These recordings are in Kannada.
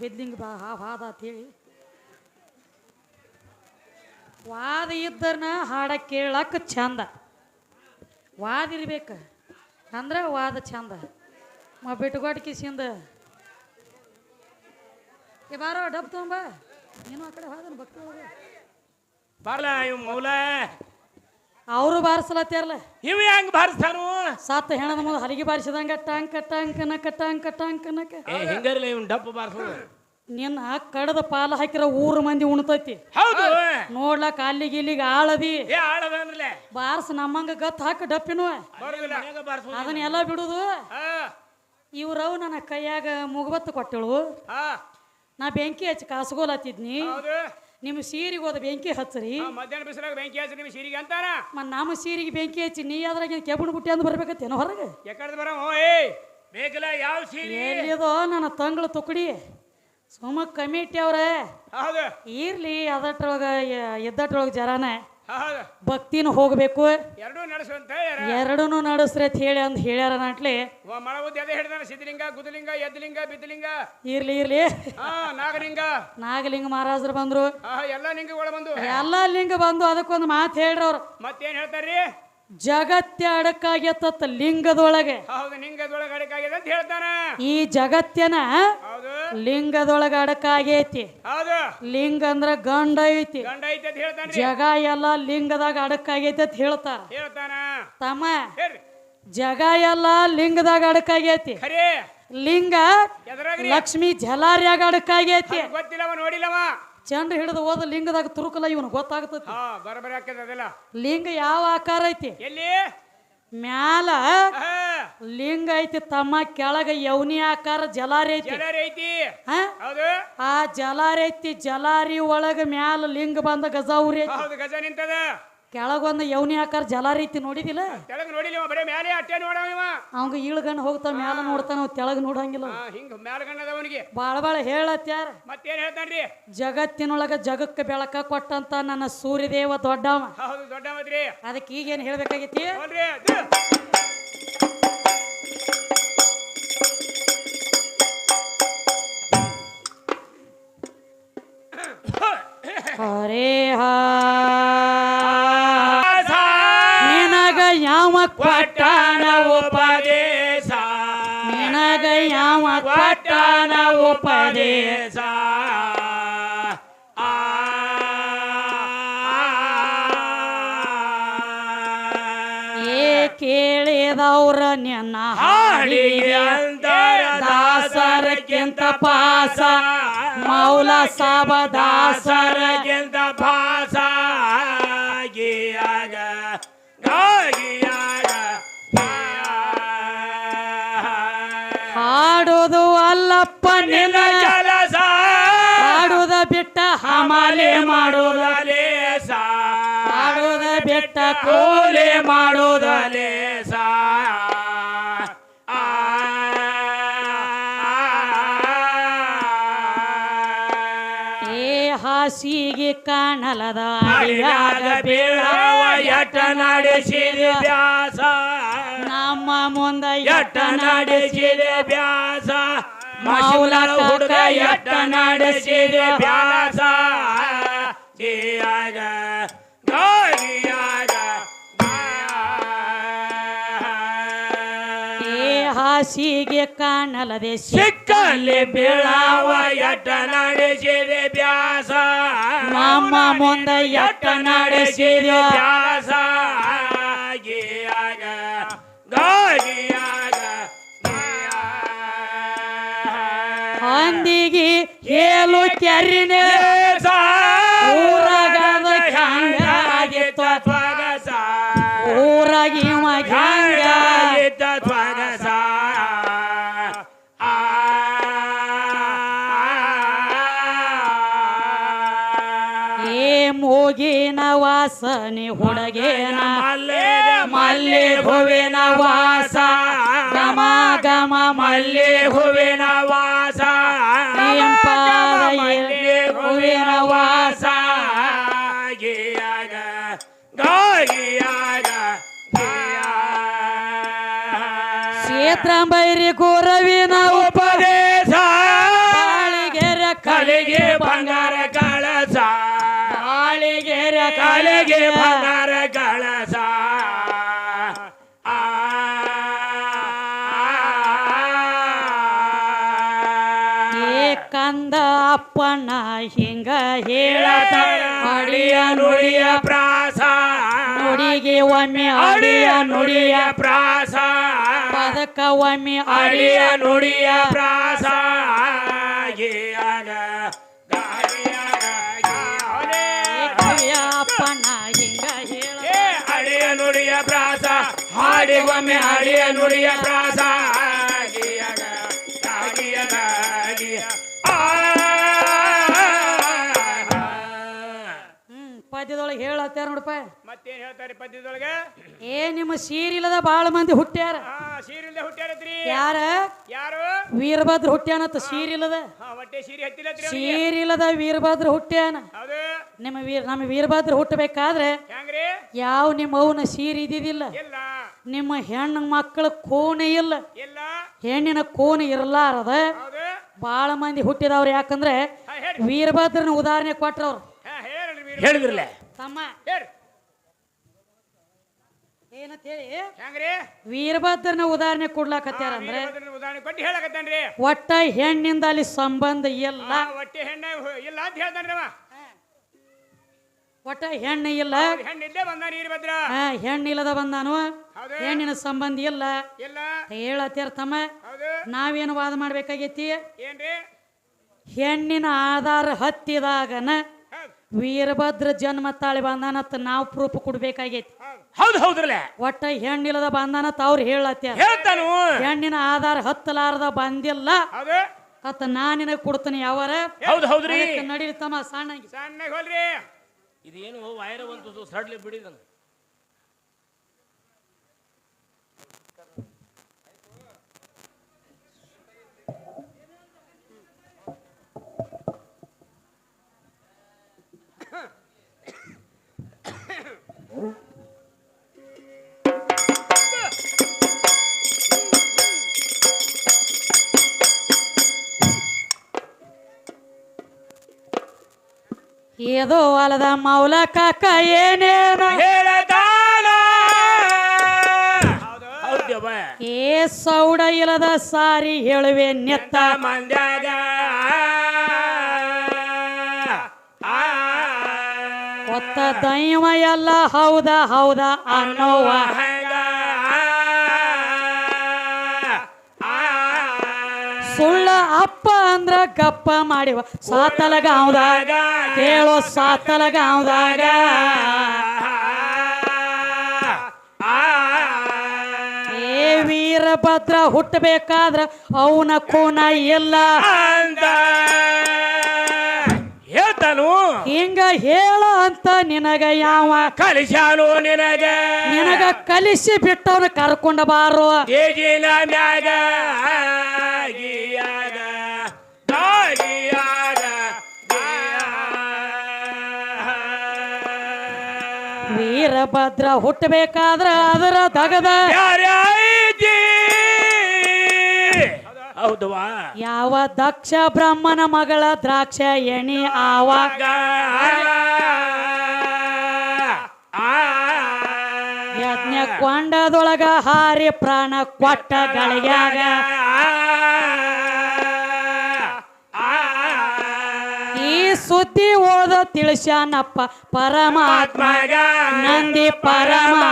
ಬಿದ್ಲಿಂಗ ಬಾ, ಹಾ ವಾದ ಅಂತೇಳಿ. ವಾದ ಇದ್ದರನ ಹಾಡ ಕೇಳಕ್ಕೆ ಚಂದ ವಾದ ಇರ್ಬೇಕು. ಅಂದ್ರೆ ವಾದ ಚಂದ ಮ ಬಿಟ್ಕೊಟ್ ಕಿಸಿಂದ ಏ, ಬಾರೋ, ಡಬ್ ತೊಗೊಂಬ. ನೀನು ಆ ಕಡೆ ಹೋದನು ಭಕ್ತಿ ಒಳಗೆ. ಇವ್ ಮೌಲ. ಅವರು ಬಾರಿಸ್ಲತ್ತಾರಲ್ಲ ಇವ ಹೆಂಗ್ ಬಾರಿಸ್ತಾನು? ಸಾತ ಹೆಣದ ಮೊದಲು ಹಲಿಗೆ ಬಾರಿಸಿದಂಗ ಟಂಕ ಟಂಕ ನಕ ಟಂಕ ಟಂಕ ನಕ. ಏ ಹಿಂಗಾರಿಲ್ಲ ಇವ್ನ ಡಪ್ಪ ಬಾರಿಸೋದು. ನಿನ್ನ ಕಡದ ಪಾಲ ಹಾಕಿರ ಊರು ಮಂದಿ ಉಣ್ತೈತಿ. ಹೌದು. ನೋಡ್ಲಾಕ ಅಲ್ಲಿಗೆ ಇಲ್ಲಿಗೆ ಆಳದಿ. ಏ ಆಳದನ್ರಲೆ ಬಾರ್ಸ್ ನಮ್ಮಂಗ ಗತ್ ಹಾಕ ಡಪ್ಪಿನ. ಅದನ್ನ ಎಲ್ಲ ಬಾರಿಸೋದು ಅದನ್ನೆಲ್ಲ ಬಿಡುದು. ಹಾ. ಇವ್ರವ್ ನನ್ನ ಕೈಯಾಗ ಮುಗಬತ್ತು ಕೊಟ್ಟಳು. ಹಾ. ನಾ ಬೆಂಕಿ ಹಚ್ಚಿ ಕಾಸ್ಗೋಲತ್ತಿದ್ನಿ ಹೌದು. ನಿಮ್ಮ ಸೀರಿಗೆ ಹೋದ ಬೆಂಕಿ ಹಚ್ಚರಿ. ಮಧ್ಯಾಹ್ನ ಬಿಸಿಲಾಗ ಬೆಂಕಿ ಹಚ್ಚಿ ನಿಮ್ಮ ಸೀರಿಗೆ ಅಂತಾನ? ಮತ್ ನಮ್ಮ ಸೀರಿಗೆ ಬೆಂಕಿ ಹಚ್ಚಿ ನೀ ಅದ್ರಾಗ ಕೆಬ್ಬಣ ಬುಟ್ಟಿ ಅಂದ್ ಬರ್ಬೇಕತ್ತೇನೋ ಹೊರಗೆ? ಯಾಕಡೆ ಬರ ಏ ಬೇಕಲ್ಲ ಯಾವ ಸೀರೆ? ಎಲ್ಲಿದೋ ನನ್ನ ತಂಗಳ ತುಕಡಿ. ಸುಮ್ಮ ಕಮಿಟಿ ಅವ್ರೆ. ಹೌದು. ಇರ್ಲಿ ಅದಟ್ರೊಳಗ ಎದ್ದಟ್ರೊಳಗ ಜರಾನ. ಭಕ್ತಿನ ಹೋಗ್ಬೇಕು. ಎರಡೂ ನಡೆಸುವಂತ ಎರಡೂ ನಡೆಸ್ರಿ ಅಂತ ಹೇಳಿ ಅಂತ ಹೇಳ್ಯಾರ ನಾಟ್ಲಿ. ಅದೇ ಸಿದ್ಧಲಿಂಗ ಗುದಲಿಂಗ ಎದ್ಲಿಂಗ ಬಿದ್ದಲಿಂಗ. ಇರ್ಲಿ ಇರ್ಲಿ. ನಾಗಲಿಂಗ. ನಾಗಲಿಂಗ ಮಹಾರಾಜರು ಬಂದ್ರು. ಎಲ್ಲಾ ಎಲ್ಲ ಲಿಂಗಗಳ ಬಂದು ಎಲ್ಲ ಲಿಂಗ ಬಂದು ಅದಕ್ಕೊಂದು ಮಾತು ಹೇಳ್ರಿ ಅವ್ರು. ಮತ್ತೇನ್ ಹೇಳ್ತಾರ್ರಿ? ಜಗತ್ತೇ ಅಡಕಾಗ್ಯತ್ತ ಲಿಂಗದೊಳಗೆ. ಹೌದು ಲಿಂಗದೊಳಗೆ ಅಡಕಾಗಿದೆ ಅಂತ ಹೇಳ್ತಾನ. ಈ ಜಗತ್ತಿನ ಹೌದು. ಲಿಂಗದೊಳಗೆ ಅಡಕಾಗೈತಿ ಹೌದು. ಲಿಂಗ ಅಂದ್ರ ಗಂಡ ಐತಿ. ಗಂಡ ಐತೆ ಅಂತ ಹೇಳ್ತಾನ್ರಿ. ಜಗ ಎಲ್ಲ ಲಿಂಗದಾಗ ಅಡಕಾಗೈತಿ ಅಂತ ಹೇಳ್ತಾರ. ಹೇಳ್ತಾನ. ತಮ್ಮ ಜಗ ಎಲ್ಲ ಲಿಂಗದಾಗ ಅಡಕಾಗೈತಿ ಖರೆ. ಲಿಂಗ ಲಕ್ಷ್ಮಿ ಜಲಾರ್ಯಾಗ ಅಡಕಾಗೈತಿ ಗೊತ್ತಿಲ್ಲವ ನೋಡಿಲ್ಲವ. ಚಂದ್ರ ಹಿಡಿದು ಹೋದ ಲಿಂಗದಾಗ ತುರುಕಲ ಇವನು ಗೊತ್ತಾಗ್ತತಿ. ಹಾ ಬರಬರಿ ಹಾಕದ ಅದೆಲ್ಲ? ಲಿಂಗ ಯಾವ ಆಕಾರ ಐತಿ? ಎಲ್ಲಿ? ಮ್ಯಾಲ ಲಿಂಗ ಐತಿ ತಮ್ಮ ಕೆಳಗ ಯವನಿ ಆಕಾರ ಜಲಾರಿ ಐತಿ. ಜಲಾರಿ ಐತಿ? ಹ? ಹೌದು. ಆ ಜಲಾರಿ ಐತಿ ಜಲಾರಿ ಒಳಗ ಮ್ಯಾಲ ಲಿಂಗ ಬಂದ ಗಜಾವುರಿ ಐತಿ. ಹೌದು ಗಜ ನಿಂತದ. ಕೆಳಗೊಂದು ಯವ್ನಿ ಆಕಾರ ಜಲ ರೀತಿ ನೋಡಿದಿಲ್ಲ? ತೆಳಗ್ ನೋಡಿಲ್ಲವ ಬರೇ ಮ್ಯಾಲೆ ಅಟ್ಟೆ ನೋಡವ ಇವ. ಅವಂಗ ಈಳ್ಗಣ್ಣ ಹೋಗ್ತಾನ ಮ್ಯಾಲ ನೋಡ್ತಾನ ತೆಳಗ್ ನೋಡಂಗಿಲ್ಲ. ಹಾ ಹಿಂಗ ಮ್ಯಾಲ ಗಣ್ಣದ ಅವನಿಗೆ. ಬಾಳ ಬಾಳ ಹೇಳತ್ಯಾರ ಮತ್ತೇನ್ ಹೇಳ್ತಾನ್ರಿ? ಜಗತ್ತಿನೊಳಗ ಜಗಕ್ಕೆ ಬೆಳಕ ಕೊಟ್ಟಂತ ನನ್ನ ಸೂರ್ಯದೇವ ದೊಡ್ಡವ. ಹೌದು ದೊಡ್ಡ ಮದ್ರಿ ಅದಕ್ಕೆ ಈಗೇನ್ ಹೇಳ್ಬೇಕಾಗೈತಿ? ನೋಡ್ರಿ ಅದು. ಹರೇ ಹಾ. ಪಟ್ಟಣ ಉಪದೇಶ ನಿನಗ ಯಾವ ಪಟ್ಟಣ ಉಪದೇಶ ಕೇಳಿದವ್ರ ನಿನ್ನ ಹಾಡಿಗೆ ದಾಸರಕ್ಕಿಂತ ಪಾಸ. ಮೌಲ ಸಾಬ ದಾಸರ. ದಾಸರಕ್ಕಿಂತ ಪಾಸ ಗಿಯಾಗ ಅಲ್ಲಪ್ಪ ನಿನ್ನ ಕೆಲಸ. ಹಾಡುದ ಬಿಟ್ಟ ಹಮಾಲೆ ಮಾಡೋದ ಸಾ. ಮಾಡುವುದ ಬಿಟ್ಟ ಕೋಲೆ ಮಾಡುವುದ ಸಾ. ಏ ಹಾಸಿಗೆ ಕಾಣಲದ ಬೀಳವ ಎಟ್ಟ ನಡೆಸಿದ ವ್ಯಾಸ ನಮ್ಮ ಮುಂದೆ ಎಟ್ಟ ನಡೆಸಿದ ವ್ಯಾಸ ಮೌಲನ ಹುಡುಗ ಎಟ್ಟ ನಡೆಸಿದ ವ್ಯಾಸ ಜಿಯಾಗ ಗಾಗಿಯಾಗ ಏ ಹಾಸಿಗೆ ಕಾಣಲದೆ ಸಿಕ್ಕಲ್ಲಿ ಬೆಳಾವ ಎಟ್ಟ ನಡೆಸಿದೆ ವ್ಯಾಸ ಮಾಮ ಮುಂದೆ ಎಟ್ಟ ನಡೆಸಿದೆ ವ್ಯಾಸ ಹಂದಿಗೆ ಹೇಳು ಕೆರಿನ ಊರಾಗದ ಹ್ಯಾಂಗಾಗಿತ್ತು ತ್ವಗಸ ಊರಾಗ ಇವ ಹ್ಯಾಂಗ ಹ್ಯಾಂಗಾಗಿತ್ತ ತ್ವಗಸ ಆ ಏ ಮೂಗಿನ ವಾಸನೆ ಹುಡುಗೇನ ಮಲ್ಲೆ ಮಲ್ಲೆ ಹೂವಿನ ವಾಸ ಗಮ ಗಮ ಮಲ್ಲೆ ಮಲ್ಲೆ ಹೂವಿನ ವಾಸ ಕ್ಷೇತ್ರಂಬೈರಿ ಕೋರವಿನ ಉಪದೇಶ. ಬಾಳಿಗೆರೆ ಕಲೆಗೆ ಬಂಗಾರ ಕಳಸ. ಬಾಳಿಗೆರೆ ಕಲೆಗೆ ಬಂಗಾರ ಕಳಸ. ಕಂದ ಅಪ್ಪನ ಹಿಂಗ ಹೇಳದ ಅಡಿಯ ನುಡಿಯ ಪ್ರಾಸ. ನುಡಿಗೆ ಒಮ್ಮೆ ಅಡಿಯ ನುಡಿಯ ಪ್ರಾಸ. ಪದಕ ಒಮ್ಮೆ ಅಡಿಯ ನುಡಿಯ ಪ್ರಾಸ ಅಪ್ಪನ ಹಿಂಗ ಹೇಳ ಏ ಅಡಿಯ ನುಡಿಯ ಪ್ರಾಸ ಹಾಡಿಗೊಮ್ಮೆ ಅಡಿಯ ನುಡಿಯ ಪ್ರಾಸ ಹೇಳತ್ತಾರ ನೋಡಪ್ಪ. ಮತ್ತೇನ್ ಹೇಳ್ತಾರೆ ಪದ್ಯದೊಳಗೆ? ಏ ನಿಮ್ಮ ಸೀರಿಲ್ಲದ ಬಾಳ ಮಂದಿ ಹುಟ್ಟ್ಯಾರ. ಹಾ ಸೀರಿಲ್ದೆ ಹುಟ್ಟ್ಯಾರತ್ರಿ. ಯಾರ? ಯಾರು? ವೀರಭದ್ರ ಹುಟ್ಟ್ಯಾನತ್ತ ಸೀರಿಲ್ಲದ ಹೊಟ್ಟೆ ಸೀರೆ ಅವ್ನಿಗೆ? ಸೀರಿಲ್ಲದ ವೀರಭದ್ರ ಹುಟ್ಟ್ಯಾನ. ನಿಮ್ಮ ವೀರ ನಮ್ಮ ವೀರಭದ್ರ ಹುಟ್ಟಬೇಕಾದ್ರೆ ಹೆಂಗ್ರಿ? ಯಾವ ನಿಮ್ಮ ಅವನ ಸೀರಿ ಇದ್ದಿದ್ದಿಲ್ಲ. ಇಲ್ಲ. ನಿಮ್ಮ ಹೆಣ್ಣು ಮಕ್ಕಳ ಕೋಣೆ ಇಲ್ಲ. ಇಲ್ಲ. ಹೆಣ್ಣಿನ ಕೋಣೆ ಇರಲಾರದ ಬಾಳ ಮಂದಿ ಹುಟ್ಟಿದವ್ರು ಯಾಕಂದ್ರೆ ವೀರಭದ್ರನ ಉದಾಹರಣೆ ಕೊಟ್ರವ್ರು. ಹೇಳಿದ್ರಲ್ಲ? ತಮ್ಮ. ಹೇಳ್ರಿ ಏನಂತ ಹೇಳಿ ಹೆಂಗ್ರಿ? ವೀರಭದ್ರನ ಉದಾಹರಣೆ ಕೊಡ್ಲಾಕತ್ಯಾರ ಅಂದ್ರೆ ವೀರಭದ್ರನ ಉದಾಹರಣೆ ಕೊಟ್ಟು ಹೇಳಕತ್ತಾನ್ರಿ? ಒಟ್ಟ ಹೆಣ್ಣಿಂದ ಅಲ್ಲಿ ಸಂಬಂಧ ಇಲ್ಲ. ಆ, ಹೊಟ್ಟೆ ಹೆಣ್ಣ ಇಲ್ಲ ಅಂತ ಹೇಳ್ತಾನ್ರಿ ಅವ. ಒಟ್ಟ ಹೆಣ್ಣು ಇಲ್ಲ. ಅವ್ರ್ ಹೆಣ್ಣ್ ಇಲ್ಲೇ ಬಂದ ವೀರಭದ್ರ. ಆ, ಹೆಣ್ಣಿಲ್ಲದ ಬಂದಾನು? ಹೌದು. ಹೆಣ್ಣಿನ ಸಂಬಂಧ ಇಲ್ಲ. ಇಲ್ಲ. ಹೇಳತ್ಯಾರ ತಮ್ಮ ಹೌದು. ನಾವೇನು ವಾದ ಮಾಡ್ಬೇಕಾಗೈತಿ? ಏನ್ರಿ? ಹೆಣ್ಣಿನ ಆಧಾರ ಹತ್ತಿದಾಗನ ವೀರಭದ್ರ ಜನ್ಮ ತಾಳಿ ಬಂದಾನತ್ ನಾವು ಪ್ರೂಫ್ ಕೊಡ್ಬೇಕಾಗೈತಿ. ಹೌದ್ ಹೌದು ಹೌದ್ರಲ್ಲ? ಒಟ್ಟ ಹೆಣ್ಣಿಲ್ಲದ ಬಂದಾನತ್ ಅವ್ರು ಹೇಳತ್ಯ? ಹೇಳ್ತಾನು? ಹೆಣ್ಣಿನ ಆಧಾರ ಹತ್ತಲಾರದ ಬಂದಿಲ್ಲ. ಅತ್ತ ನಾನಿನ ಕೊಡ್ತೀನಿ ಯಾವಾರ? ಹೌದು ಹೌದ್ರಿ. ತಮ್ಮ ಸಣ್ಣ ಸಣ್ಣಗೆ ಹೋಲ್ರಿ. ಇದೇನು ವೈರ ಒಂದು ಸಡ್ಲಿ ಬಿಡಿದನು. ಏದೋ ಹೊಲದ ಮೌಲ ಕಾಕ ಏನೇನ. ಹೇಳತಾನ ಹೌದು ಹೌದ್ಯವ ಏ ಸೌಡ ಇಲ್ಲದ ಸಾರಿ ಹೇಳುವೆ ನೆತ್ತ. ಮಂದ್ಯಾಗ ಆ. ಒತ್ತ ದೈವ ಎಲ್ಲ ಹೌದ ಹೌದ ಅನ್ನೋವ. ಸುಳ್ಳ ಅಪ್ಪ ಅಂದ್ರ ಕಪ್ಪ ಮಾಡಿವ. ಸಾತಲಗಾವ್ದಾಗ ಕೇಳೋ ಸಾತಲಗಾವ್ದಾಗ ಏ ವೀರಭದ್ರ ಹುಟ್ಟಬೇಕಾದ್ರ ಅವನ ಕೋನ ಎಲ್ಲ ಹೇಳ್ತಾನು ಹಿಂಗ ಹೇಳ ಅಂತ ನಿನಗ ಯಾವ ಕಲಿಸಾನು ನಿನಗ? ನಿನಗ ಕಲಿಸಿ ಬಿಟ್ಟವನ ಕರ್ಕೊಂಡ ಬಾರೋ. ತೇಜಿನ ಮ್ಯಾಗ ಗೀಯಾಗ ಗಾಗಿಯಾಗ ವೀರಭದ್ರ ಹುಟ್ಟಬೇಕಾದ್ರ ಅದರ ತಗದ ಯಾರೈತಿ ಹೌದವಾ ಯಾವ ದಕ್ಷ ಬ್ರಹ್ಮನ ಮಗಳ ದ್ರಾಕ್ಷ ಎಣಿ ಆವಾಗ ಯಜ್ಞ ಕೊಂಡದೊಳಗ ಹಾರಿ ಪ್ರಾಣ ಕೊಟ್ಟ ಗಳಿಗ್ಯಾಗ ಈ ಸುದ್ದಿ ಓದ ತಿಳಿಸ್ಯಾನಪ್ಪ ಪರಮಾತ್ಮಗ ನಂದಿ ಪರಮಾತ್ಮಗ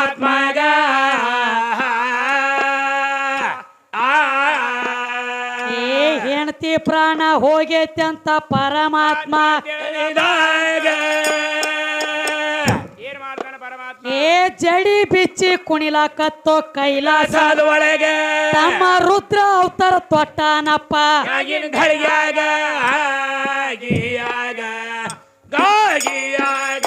ಪ್ರಾಣ ಹೋಗೈತೆ ಅಂತ ಪರಮಾತ್ಮ ಏನ್ ಮಾಡ್ತಾನ ಪರಮಾತ್ಮ? ಏ ಜಡಿ ಬಿಚ್ಚಿ ಕುಣಿಲಾಕತ್ತೋ ಕೈಲಾಸ. ಒಳಗೆ. ತಮ್ಮ ರುದ್ರ ಅವತಾರ ತೊಟ್ಟನಪ್ಪ. ಆಗಿನ ಘಳಿಗ್ಯಾಗ ಆಗಿಯಾಗ ಗಾಗಿಯಾಗ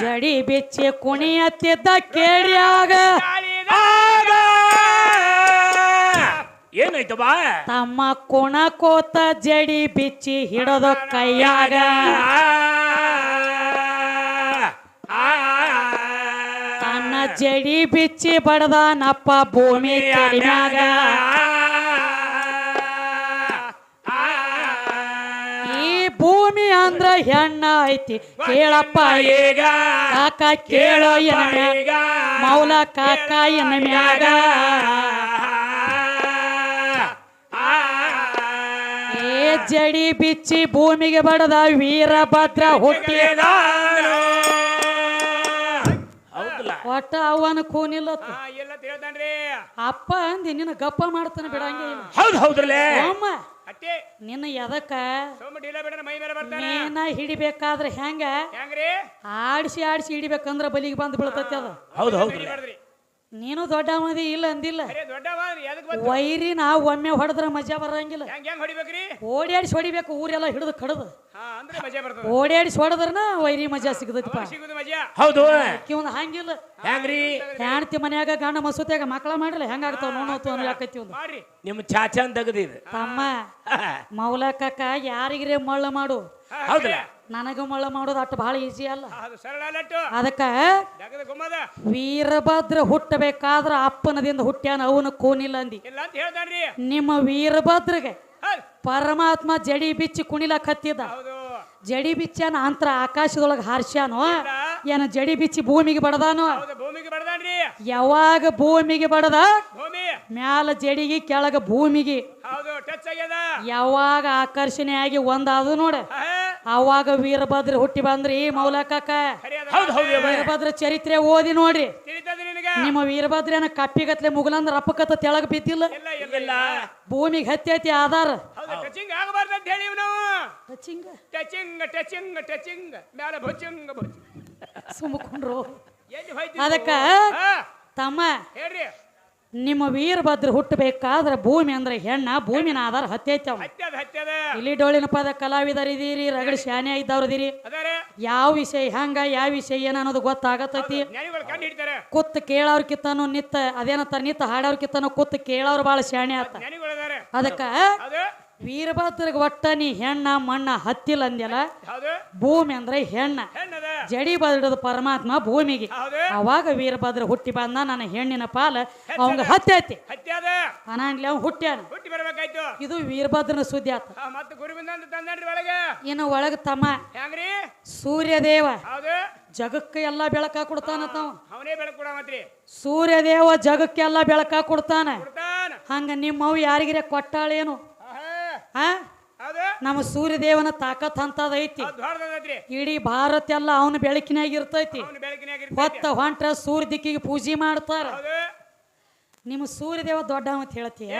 ಜಡಿ ಬಿಚ್ಚಿ ಕುಣಿಯತ್ತಿದ್ದ ಕೇಳಿಯಾಗ. ಏನಾಯ್ತು ಬಾ ತಮ್ಮ ಕುಣ ಕೋತ ಜಡಿ ಬಿಚ್ಚಿ ಹಿಡೋದು ಕೈಯಾಗ ತನ್ನ ಜಡಿ ಬಿಚ್ಚಿ ಬಡದನಪ್ಪ ಭೂಮಿ ಕಡಿಮ್ಯಾಗ ಈ ಭೂಮಿ ಅಂದ್ರ ಹೆಣ್ಣ ಐತಿ ಕೇಳಪ್ಪ ಈಗ ಕಾಕ ಕೇಳೋ ಎನ ಮೌಲ ಕಾಕ ಎನ ಮ್ಯಾಗ ಜಡಿ ಬಿಚ್ಚಿ ಭೂಮಿಗೆ ಬಡದ ವೀರಭದ್ರ ಹುಟ್ಟಿ. ಹೌದಲ್ಲ? ಒಟ್ಟ ಅವನ ಕೂನಿಲ್ಲ ಎಲ್ಲ ಅಪ್ಪ ಅಂದಿ ನಿನ್ನ ಗಪ್ಪ ಮಾಡ್ತಾನೆ ಬಿಡಂಗೆ ಇಲ್ಲ. ಹೌದ್ ಹೌದ್ರಲ್ಲೇ? ಅಮ್ಮ ಅಟ್ಟೆ ನಿನ್ನ ಎದಕ್ಕ ಸೋಮ ಡೀಲ ಬಿಡನ ಮೈ ಮೇಲೆ ಬರ್ತಾನ. ಮೇನ ಹಿಡಿಬೇಕಾದ್ರೆ ಹೆಂಗ? ಹೆಂಗ್ರಿ? ಆಡಿಸಿ ಆಡಿಸಿ ಹಿಡಿಬೇಕಂದ್ರ ಬಲಿಗೆ ಬಂದು ಬೀಳ್ತೈತಿ ಅದು. ಹೌದು ಹಿಡಿಬಾರ್ದ್ರಿ. ನೀನು ದೊಡ್ಡ ಮದಿ ಇಲ್ಲ ಅಂದಿಲ್ಲ. ಅರೆ ದೊಡ್ಡವ ಎದಕ್ ಬಂತು? ವೈರಿ ನಾವು ಒಮ್ಮೆ ಹೊಡೆದ್ರ ಮಜಾ ಬರಂಗಿಲ್ಲ. ಹೆಂಗ್ ಹೆಂಗ್ ಹೊಡಿಬೇಕ್ರಿ? ಓಡಾಡಿಸಿ ಹೊಡಿಬೇಕು ಊರೆಲ್ಲ ಹಿಡಿದು ಕಡದು. ಹಾ ಅಂದ್ರೆ ಮಜಾ ಬರ್ತದ. ಓಡಾಡಿಸಿ ಹೊಡೆದ್ರನ ವೈರಿ ಮಜಾ ಸಿಗದಪ್ಪ ಹೌದು. ಕಿವನ್ ಹಂಗಿಲ್ಲ. ಹೆಂಗ್ರಿ? ಹೆಣ್ತಿ ಮನ್ಯಾಗ ಗಂಡ ಮಸೂತ್ಯಾಗ ಮಕ್ಕಳ ಮಾಡಿಲ್ಲ ಹೆಂಗಾಗ್ತಾವ ನೋಡೋತು ಅನ್ನೋ ಯಾಕೈತಿ ಒಂದು. ನಿಮ್ಮ ಚಾಚಾನ್ ತೆಗದಿದ್ ತಮ್ಮ ಮೌಲಕ್ಕ ಯಾರಿಗ್ರೆ ಮಳ್ಳ ಮಾಡು. ಹೌದಲ್ಲ ನನಗ ಮಳ ಮಾಡೋದು ಅಟ್ ಬಹಳ ಈಸಿ ಅಲ್ಲ. ಅದಕ್ಕ ವೀರಭದ್ರ ಹುಟ್ಟಬೇಕಾದ್ರ ಅಪ್ಪನದಿಂದ ಹುಟ್ಟ್ಯಾನ ಅವನ ಕೋನಿಲ್ಲ ಅಂದಿ. ನಿಮ್ಮ ವೀರಭದ್ರಗೆ ಪರಮಾತ್ಮ ಜಡಿ ಬಿಚ್ಚಿ ಕುಣಿಲಕ್ ಹತ್ತಿದ ಹೌದು. ಜಡಿ ಬಿಚ್ಚಾನ ಅಂತರ ಆಕಾಶದೊಳಗೆ ಹಾರ್ಸ್ಯಾನೋ ಏನ ಜಡಿ ಬಿಚ್ಚಿ ಭೂಮಿಗೆ ಬಡದಾನೋ? ಯಾವಾಗ ಭೂಮಿಗೆ ಬಡದ? ಭೂಮಿ. ಮ್ಯಾಲ ಜಡಿಗೆ ಕೆಳಗ ಭೂಮಿಗೆ. ಯಾವಾಗ ಆಕರ್ಷಣೆ ಆಗಿ ಒಂದಾದ ನೋಡ. ಹಾ, ಅವಾಗ ವೀರಭದ್ರ ಹುಟ್ಟಿ ಬಂದ್ರಿ ಮೌಲಕಕ್ಕ. ವೀರಭದ್ರ ಚರಿತ್ರೆ ಓದಿ ನೋಡ್ರಿ. ನಿಮ್ಮ ವೀರಭದ್ರ ನಿಮ್ಮ ವೀರಭದ್ರನ ಕಪ್ಪಿಗತ್ಲೆ ಮುಗಲಂದ್ರ ಅಪ್ಪಕತ್ತ ತೆಳಗ ಬಿದ್ದಿಲ್ಲ? ಇಲ್ಲ ಇಲ್ಲ ಇಲ್ಲ. ಭೂಮಿಗೆ ಹತ್ತೈತಿ ಆಧಾರ. ಸುಮ್ಕೊಂಡ್ರು. ಅದಕ್ಕ ತಮ್ಮ ಹೇಳ್ರಿ. ನಿಮ್ಮ ವೀರಭದ್ರ ಹುಟ್ಟಬೇಕಾದ್ರೆ ಭೂಮಿ ಅಂದ್ರೆ ಹೆಣ್ಣ ಭೂಮಿನ ಆಧಾರ ಹತ್ತೈತಿ ಇಲ್ಲಿ ಡೋಳಿನ ಪದ ಕಲಾವಿದರು ಇದೀರಿ ರಗಡ ಶಾನೆ ಇದ್ದವ್ರು ಇದೀರಿ. ಅದಾರೆ ಯಾವ ವಿಷಯ ಹೆಂಗ ಯಾವ ವಿಷಯ ಏನ ಅನ್ನೋದು ಗೊತ್ತಾಗತೈತಿ. ಕುತ್ ಕೇಳೋರ್ ಕಿತ್ತನು ನಿತ್ತ ಅದೇನತ್ತ ನಿತ್ತ ಹಾಡೋರ್ ಕಿತ್ತನು ಕುತ್ ಕೇಳೋರು ಬಹಳ ಶಾಣೆ ಆತ. ಅದಕ್ಕ ವೀರಭದ್ರಗ ಒಟ್ಟ ನೀ ಹೆಣ್ಣ ಮಣ್ಣ ಹತ್ತಿಲ್ಲ ಅಂದ್ಯಲ್ಲ? ಭೂಮಿ ಅಂದ್ರೆ ಹೆಣ್ಣ. ಜಡಿ ಬದಡದ ಪರಮಾತ್ಮ ಭೂಮಿಗೆ. ಅವಾಗ ವೀರಭದ್ರ ಹುಟ್ಟಿ ಬಂದ ನನ್ನ ಹೆಣ್ಣಿನ ಪಾಲ. ಅವಂಗ ಹತ್ತೈತಿ ಹುಟ್ಟ್ಯಾನ. ಹುಟ್ಟಿ ಬರ್ಬೇಕಾಯ್ತು. ಇದು ವೀರಭದ್ರನ ಸುದ್ದಿ ಆತ. ಇನ್ನು ಒಳಗ ತಮ್ಮ. ಸೂರ್ಯದೇವ. ಜಗಕ್ಕೆ ಎಲ್ಲ ಬೆಳಕ ಕೊಡ್ತಾನ ತಾವ ಅವನೇ ಬೆಳಕು ಕೊಡ ಮತ್ರಿ ಸೂರ್ಯದೇವ ಜಗಕ್ಕೆಲ್ಲ ಬೆಳಕ ಕೊಡ್ತಾನ. ಹಂಗ ನಿಮ್ಮವ್ ಯಾರಿಗಿರ ಕೊಟ್ಟಾಳೇನು. ಆ? ನಮ್ಮ ಸೂರ್ಯದೇವನ ತಾಕತ್ ಅಂತದ ಐತಿ. ಇಡೀ ಭಾರತ ಎಲ್ಲ ಅವನ ಬೆಳಕಿನಾಗ ಇರ್ತೈತಿ. ಹೊತ್ತ ಹೊಂಟ್ರ ಸೂರ್ಯ ದಿಕ್ಕಿಗೆ ಪೂಜೆ ಮಾಡ್ತಾರ. ನಿಮ್ಮ ಸೂರ್ಯದೇವ ದೊಡ್ಡ ಅಂತ ಹೇಳ್ತೀಯ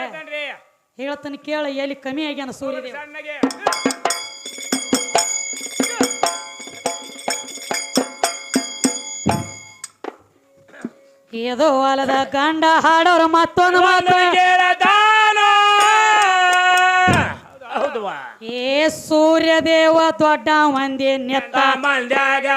ಹೇಳ್ತಾನೆ ಕೇಳ ಎಲ್ಲಿ ಕಮ್ಮಿ ಆಗ್ಯಾನ ಸೂರ್ಯದೇವ? ಏದೋ ಅಲದ ಗಂಡ ಹಾಡೋರು ಮತ್ತೊಂದು ಮಾತು. ಏ ಸೂರ್ಯದೇವ ದೊಡ್ಡ ಮಂದಿ ನೆತ್ತ ಮಂದ್ಯಾಗ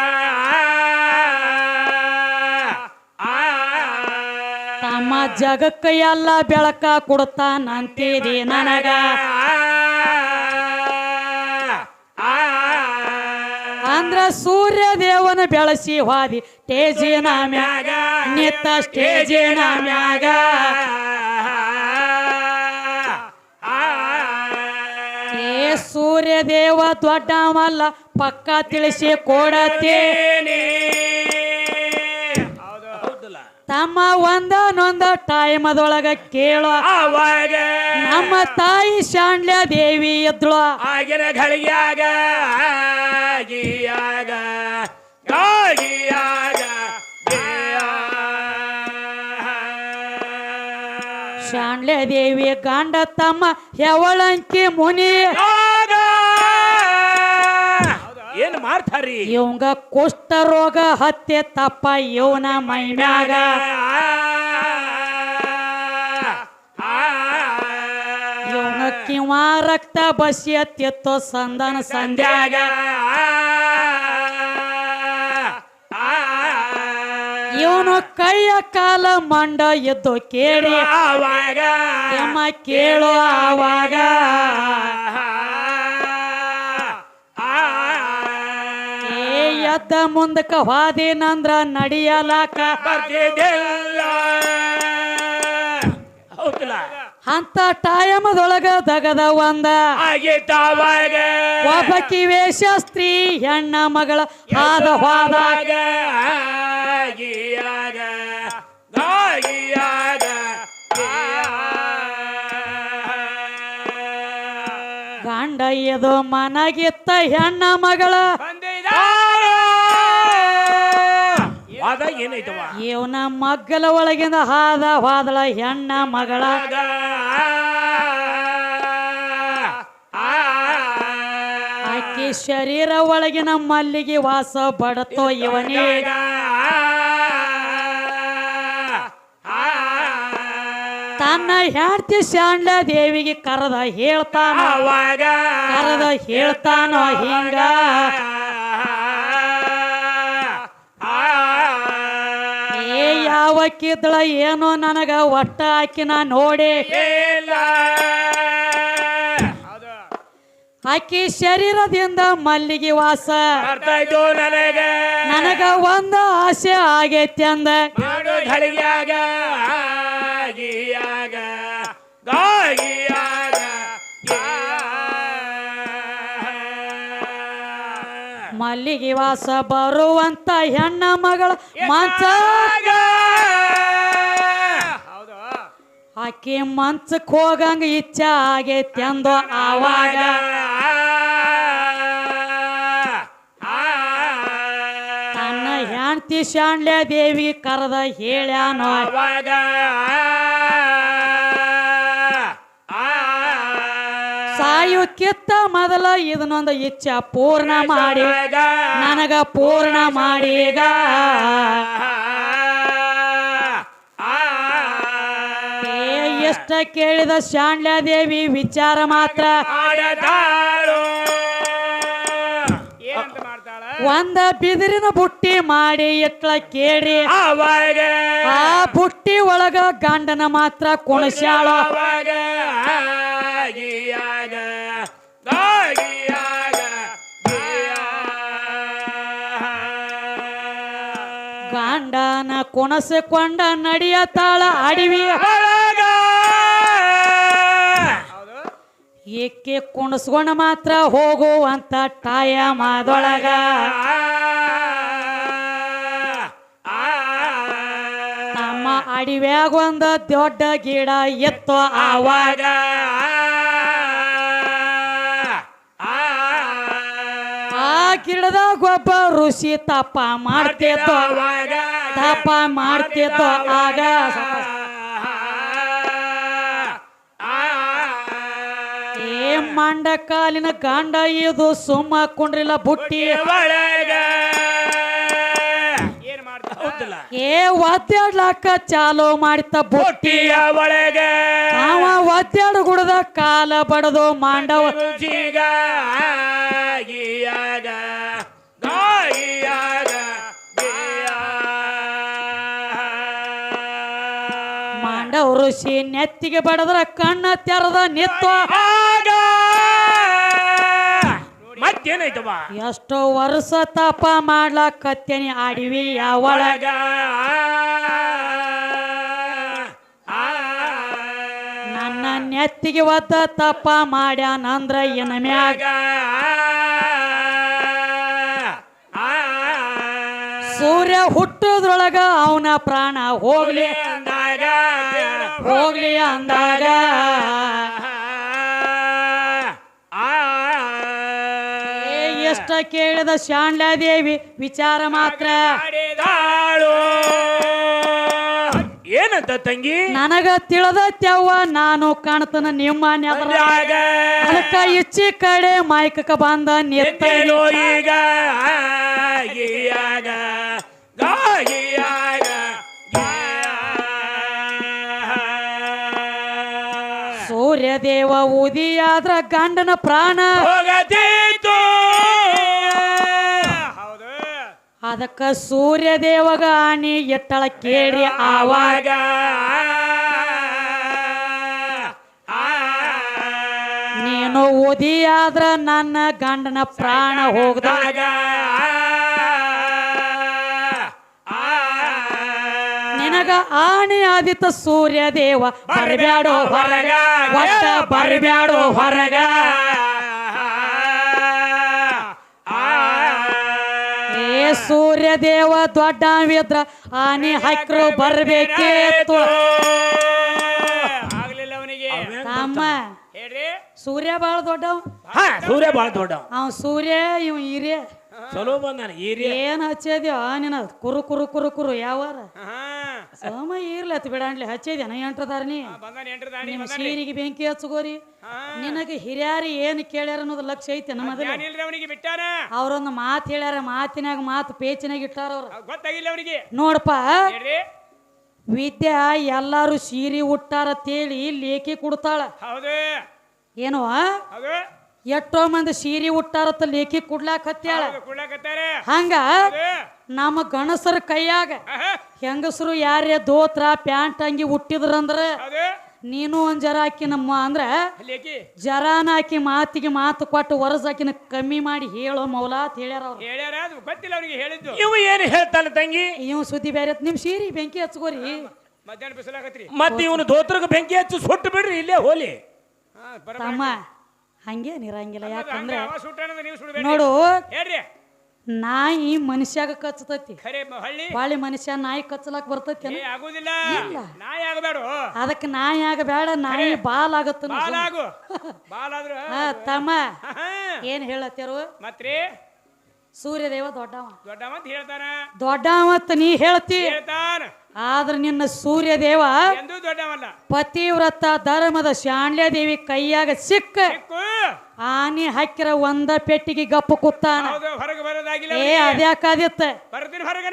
ತಮ್ಮ ಜಗಕ್ಕ ಎಲ್ಲ ಬೆಳಕ ಕೊಡ್ತಾನಂತಿದಿ ನನಗ ಅಂದ್ರ ಸೂರ್ಯದೇವನ ಬೆಳಸಿ ಹಾದಿ ಸ್ಟೇಜಿನ ಮ್ಯಾಗ ನಿತ್ತ ಸ್ಟೇಜಿನ ಮ್ಯಾಗ ಸೂರ್ಯದೇವ ದೊಡ್ಡವಲ್ಲ ಪಕ್ಕ ತಿಳಿಸಿ ಕೊಡತೇನೆ ತಮ್ಮ ಒಂದ ತಮ್ಮ ಒಂದನೊಂದ ಟೈಮದೊಳಗ ಕೇಳೋ. ಅವಾಗ ನಮ್ಮ ತಾಯಿ ಶಾಂಡ್ಯ ದೇವಿ ಎದ್ಳು ಆಗಿನ ಘಳಿಯಾಗ ಆಗಿಯಾಗ ಆಗಿಯಾಗ ಶಾಂಡ್ಯ ದೇವಿ ಗಂಡ ತಮ್ಮ ಹೆವಳಂಕಿ ಮುನಿ. ಮಾಡ್ತಾರಿ ಇವಂಗ ಕುಷ್ಠ ರೋಗ ಹತ್ತೆ ತಪ್ಪ ಇವನ ಮೈ ಮ್ಯಾಗ ಇವನ ಕಿವ ರಕ್ತ ಬಸಿ ಹತ್ತಿತ್ತು ಸಂದನ ಸಂಧ್ಯಾಗ ಇವನು ಕೈಯ ಕಾಲ ಮಂಡ ಎದ್ದು ಕೇಳಿ ಆವಾಗ ಕೇಳು ಆವಾಗ ಎದ್ದ ಮುಂದಕ್ಕ ಹಾದಿನಂದ್ರ ನಡಿಯಲಾಕ? ಹೌದಲ್ಲ? ಅಂತ ಟೈಮದೊಳಗ ದಗದ ಒಂದ. ಒಬ್ಬಕಿ ವೇಷ ಸ್ತ್ರೀ ಹೆಣ್ಣ ಮಗಳ ಹಾದ ಹೋದಾಗ ಗಂಡ ಮನಗಿತ್ತ ಹೆಣ್ಣ ಮಗಳ. ವಾದ ಏನೈತವ ಇವನ ಮಗ್ಗಲ ಒಳಗಿಂದ ಹಾದ ಹಾದಳ ಹೆಣ್ಣ ಮಗಳ. ಆಕಿ ಶರೀರ ಒಳಗಿನ ಮಲ್ಲಿಗೆ ವಾಸ ಬಡತೋ ಇವನೇ ತನ್ನ ಹೆಂಡತಿ ಶಾಂಡ ದೇವಿಗೆ ಕರೆದ ಹೇಳ್ತಾನ. ಕರೆದ ಹೇಳ್ತಾನೋ ಹಿಂಗ. ಯಾವಕ್ಕಿದ್ದಳ ಏನೋ ನನಗ ಒಟ್ಟ ಆಕಿನ ನೋಡಿ. ಆಕಿ ಶರೀರದಿಂದ ಮಲ್ಲಿಗೆ ವಾಸ. ನನಗೆ. ನನಗ ಒಂದ ಆಸೆ ಆಗೈತಿ ಅಂದ. ಮಾಡು ಮಲ್ಲಿಗೆ ವಾಸ ಬರುವಂತ ಹೆಣ್ಣ ಮಗಳ ಮಂಚ ಆಕೆ ಆಕಿ ಮಂಚಕ್ ಹೋಗಂಗ ಇಚ್ಛೆ ಆಗೈತಿ ಅಂದು ಆವಾಗ. ತನ್ನ ಹೆಂಡತಿ ಶಾಣ್ಯ ದೇವಿ ಕರೆದ ಹೇಳ್ಯಾನೋ. ಕೆತ್ತ ಮೊದಲ ಇದನ್ನೊಂದು ಇಚ್ಛೆ ಪೂರ್ಣ ಮಾಡಿ. ನನಗ ಪೂರ್ಣ ಮಾಡಿಗ ಎಷ್ಟ ಕೇಳಿದ ಶಾಣ್ಯ ದೇವಿ ವಿಚಾರ ಮಾತ್ರ. ಆಡತಾಳು ಏನಂತ ಮಾಡ್ತಾಳ? ಒಂದ ಬಿದಿರಿನ ಬುಟ್ಟಿ ಮಾಡಿ ಇಟ್ಲ ಕೇಳಿ ಆ ಬುಟ್ಟಿ ಒಳಗ ಗಂಡನ ಮಾತ್ರ ಕುಣಸ್ಯಾಳ. ಕುಣಸಿಕೊಂಡ ನಡೆಯತಾಳ ಅಡವಿ ಏಕೆ ಕುಣಸ್ಕೊಂಡ ಮಾತ್ರ ಹೋಗುವಂತ ಮಾದೊಳಗ. ನಮ್ಮ ಅಡಿವ್ಯಾಗ ಒಂದ ದೊಡ್ಡ ಗಿಡ ಎತ್ತು ಆವಾಗ. ಆ ಗಿಡದಾಗ ಒಬ್ಬ ಋಷಿ ತಪ್ಪ ಮಾಡ್ತಿತ್ತು ತಪ್ಪ ಮಾಡ್ತಿತ್ತು. ಆಗ ಏ ಮಂಡ ಕಾಲಿನ ಕಾಂಡ ಇದು ಸುಮ್ಮ ಕುಂಡ್ರಿಲ್ಲ ಬುಟ್ಟಿ. ಏ ಒದ್ದಾಡ್ಲಾಕ ಚಾಲು ಮಾಡಿತ ಬುಟ್ಟಿ. ಒಳಗೆ ಅವ ಒದ್ದಾಡ ಗುಡದ ಕಾಲ ಬಡದು ಮಾಂಡವ. ರುಚಿಗ ಋಷಿ ನೆತ್ತಿಗೆ ಬಡದ್ರ ಕಣ್ಣ ತೆರದ ನಿತ್ತು ಮತ್ತೇನಾಯ್ತವ ಎಷ್ಟೋ ವರ್ಷ ತಪ ಮಾಡ್ಲಕತ್ತೇನಿ ಆಡಿವಿ ಒಳಗ ನನ್ನ ನೆತ್ತಿಗೆ ಒತ್ತ ತಪ ಮಾಡ್ಯಾನಂದ್ರ ಏನ ಮ್ಯಾಗ ಸೂರ್ಯ ಹುಟ್ಟೋದ್ರೊಳಗ ಅವನ ಪ್ರಾಣ ಹೋಗ್ಲಿ ಹೋಗ್ಲಿ ಅಂದಾಗ. ಎಷ್ಟ ಕೇಳಿದ ಶಾಂಡ್ಲಾದೇವಿ ವಿಚಾರ ಮಾತ್ರ. ಏನಂತ ತಂಗಿ? ನನಗ ತೆವ್ವ ನಾನು ಕಾಣ್ತನ ನಿಮ್ಮ ಅದಕ್ಕ ಇಚ್ಚಿ ಕಡೆ ಮೈಕಕ್ಕ ಬಂದ ಎದ್ದೇಳು ಈಗ. ಸೂರ್ಯ ದೇವ ಉದಿಯಾದ್ರ ಗಂಡನ ಪ್ರಾಣ. ಹೋಗತೀತು ಹೌದು. ಅದಕ್ಕ ಸೂರ್ಯ ದೇವಗ ಆಣಿ ಎತ್ತಳ ಕೇಳಿ ಆವಾಗ. ನೀನು ಉದಿಯಾದ್ರ ನನ್ನ ಗಂಡನ ಪ್ರಾಣ ಹೋಗ್ದಾಗ ನಿನಗ ಆಣಿ ಆದಿತ ಸೂರ್ಯ ದೇವ ಬರಬ್ಯಾಡೋ ಹೊರಗ ಒಟ್ಟ ಬರಬ್ಯಾಡೋ ಹೊರಗ. ಏ ಸೂರ್ಯ ದೇವ ದೊಡ್ಡವಿದ್ರ ಆನಿ ಹಾಕ್ರು ಬರ್ಬೇಕೇತು. ತಮ್ಮ ಸೂರ್ಯ ಬಾಳ ದೊಡ್ಡವ. ಸೂರ್ಯ ಬಾಳ ದೊಡ್ಡ ಅವ್ ಸೂರ್ಯ ಇವ್ ಹಿರಿಯ. ಚಲೋ ಬಂದಾನ ಏನ್ ಹಚ್ಚಿದ್ಯೋ ನಿನ ಕುರು ಕುರು ಕುರು ಕುರು ಯಾವಾರ. ಸೋಮ ಇರ್ಲತ್ ಬಿಡಾಣ್ಲಿ ಹಚ್ಚಿದ್ಯಾನ ಎಂಟ್ರದಾರ ನೀ. ಬಂದಾನ ಎಂಟ್ರ ದಾಣಿ ನಿಮ್ಮ ಸೀರಿಗೆ ಬೆಂಕಿ ಹಚ್ಚಗೋರಿ. ನಿನಗೆ ಹಿರಿಯಾರಿ ಏನ್ ಕೇಳ್ಯಾರ ಅನ್ನೋದು ಲಕ್ಷ್ಯ ಐತೆ ಬಿಟ್ಟಾನ? ಅವ್ರೊಂದು ಮಾತು ಹೇಳ್ಯಾರ ಮಾತಿನಾಗ ಮಾತು ಪೇಚಿನಾಗ ಇಟ್ಟಾರ ಅವ್ರು. ಗೊತ್ತಾಗಿಲ್ಲ ಅವರಿಗೆ ನೋಡಪ್ಪ ವಿದ್ಯಾ ಎಲ್ಲಾರು ಸೀರಿ ಉಟ್ಟಾರ ತೇಳಿ ಲೇಖಿ ಕೊಡ್ತಾಳ. ಏನೋ ಎಷ್ಟೋ ಮಂದಿ ಸೀರೆ ಉಟ್ಟಾರತ್ತ ಲೇಖಿ ಕುಡ್ಲಾಕ್ ಹತ್ಯಾಳ ಹಂಗ ನಮ್ಮ ಗಣಸರ ಕೈಯಾಗ ಹೆಂಗಸರು ಯಾರೇ ದೋತ್ರ ಪ್ಯಾಂಟ್ ಅಂಗಿ ಹುಟ್ಟಿದ್ರಂದ್ರ ನೀನು ಒಂದ್ ಜರ ನಮ್ಮ ಅಂದ್ರ ಜರಾನ ಹಾಕಿ ಮಾತಿಗೆ ಮಾತು ಕೊಟ್ಟು ವರಸ ಆಕಿನ ಕಮ್ಮಿ ಮಾಡಿ ಹೇಳೋ ಮೌಲ ಅಂತ ಹೇಳ್ಯಾರ ಅವ್ರು. ಹೇಳ್ಯಾರ ಅದು ಗೊತ್ತಿಲ್ಲ ಹೇಳಿದ್ದು. ಇವ ಏನ್ ಹೇಳ್ತಾನ ತಂಗಿ? ಇವ್ ಸುದ್ದಿ ಬೇರೆ ನಿಮ್ ಸೀರಿ ಬೆಂಕಿ ಹಚ್ಕೋರಿ. ಮಧ್ಯಾಹ್ನ ಬಿಸಿಲಾಗತ್ರಿ. ಮತ್ ಇವನು ದೋತ್ರಕ್ಕೆ ಬೆಂಕಿ ಹಚ್ಚಿ ಸುಟ್ಟು ಬಿಡ್ರಿ ಇಲ್ಲೇ ಹೋಲಿ. ತಮ್ಮ ಹಂಗೇನ್ ಇರಂಗಿಲ್ಲ ಯಾಕಂದ್ರೆ ನೋಡು ಹೇಳ್ರಿ. ನಾಯಿ ಮನುಷ್ಯಾಗ ಕಚ್ಚತೈತಿ. ಬಾಳಿ ಮನುಷ್ಯ ನಾಯಿ ಕಚ್ಚಲಾಕ್ ಬರ್ತೈತಿ ಅದಕ್ಕೆ ಆಗುದಿಲ್ಲ. ನಾಯಿ ಆಗಬೇಡ ಅದಕ್ಕೆ ನಾಯಿ ಆಗ ಬೇಡ ನಾಯಿ ಬಾಲ್ ಆಗತ್ತ ಬಾಲಾಗು ಬಾಲಾದ್ರು ತಮ್ಮ ಆಹಾ. ಏನ್ ಹೇಳತ್ತೇರು? ಮತ್ರಿ? ಸೂರ್ಯದೇವ ದೊಡ್ಡವ. ದೊಡ್ಡವಂತ ಹೇಳ್ತಾರ? ಹೇಳ್ತಾನ ಅಂತ ನೀ ಹೇಳ್ತಿ? ಹೇಳ್ತಾನ. ಆದ್ರ ನಿನ್ನ ಸೂರ್ಯದೇವ ಎಂದೂ ದೊಡ್ಡವಲ್ಲ. ಪತಿವ್ರತ ಧರ್ಮದ ಶಾಂಡ್ಯ ದೇವಿ ಕೈಯಾಗ ಸಿಕ್ಕ. ಆನಿ ಹಾಕಿರ ಒಂದ ಪೆಟ್ಟಿಗೆ ಗಪ್ಪು ಕುತ್ತಾನ ಹೌದು ಹೊರಗೆ ಬರೋದಾಗಿಲ್ಲ ಏ ಅದ್ಯಾಕಾದಿತ್ತ? ಬರ್ತೀನಿ ಹೊರಗೆ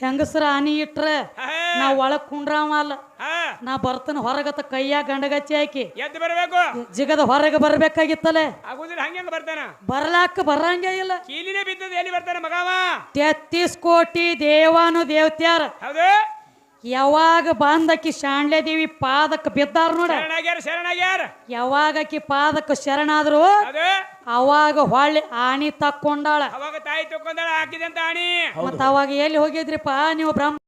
ಹೆಂಗಸರ ಆನಿ ಇಟ್ರ ನಾ ಒಳಗ್ ಕುಂಡ್ರಾವ ಅಲ್ಲ. ಹಾ. ನಾ ಬರ್ತನ ಹೊರಗತ್ತ ಕೈಯಾಗ ಗಂಡಗಚ್ಚಿ ಹಾಕಿ. ಎದ್ದು ಬರಬೇಕು. ಜಿಗದ ಹೊರಗೆ ಬರ್ಬೇಕಾಗಿತ್ತಲೆ. ಆಗುದಿಲ್ಲ ಹಂಗೆ ಬರ್ತಾನ. ಬರ್ಲಾಕ ಬರಂಗೇ ಇಲ್ಲ. ಕೀಲಿನೇ ಬಿದ್ದದ ಎಲ್ಲಿ ಬರ್ತಾನ ಮಗಾವ? ತೆತ್ತೀಸ್ ಕೋಟಿ ದೇವಾನು ದೇವತ್ಯಾರ. ಹೌದು. ಯಾವಾಗ ಬಂದಕಿ ಶಾಣ್ಯ ದೇವಿ ಪಾದಕ್ಕೆ ಬಿದ್ದಾರ ನೋಡ. ಶರಣಾಗ್ಯಾರ ಶರಣಾಗ್ಯಾರ. ಯಾವಾಗ ಆಕಿ ಪಾದಕ್ಕೆ ಶರಣಾದ್ರು ಅವಾಗ ಹೊಳ್ಳಿ ಆಣಿ ತಕ್ಕೊಂಡಾಳ. ಅವಾಗ ತಾಯಿ ತಕ್ಕೊಂಡಾಳ ಹಾಕಿದಂತ ಆಣಿ. ಮತ್ತ ಅವಾಗ ಎಲ್ಲಿ ಹೋಗಿದ್ರಿಪ್ಪ ನೀವು ಬ್ರಹ್ಮ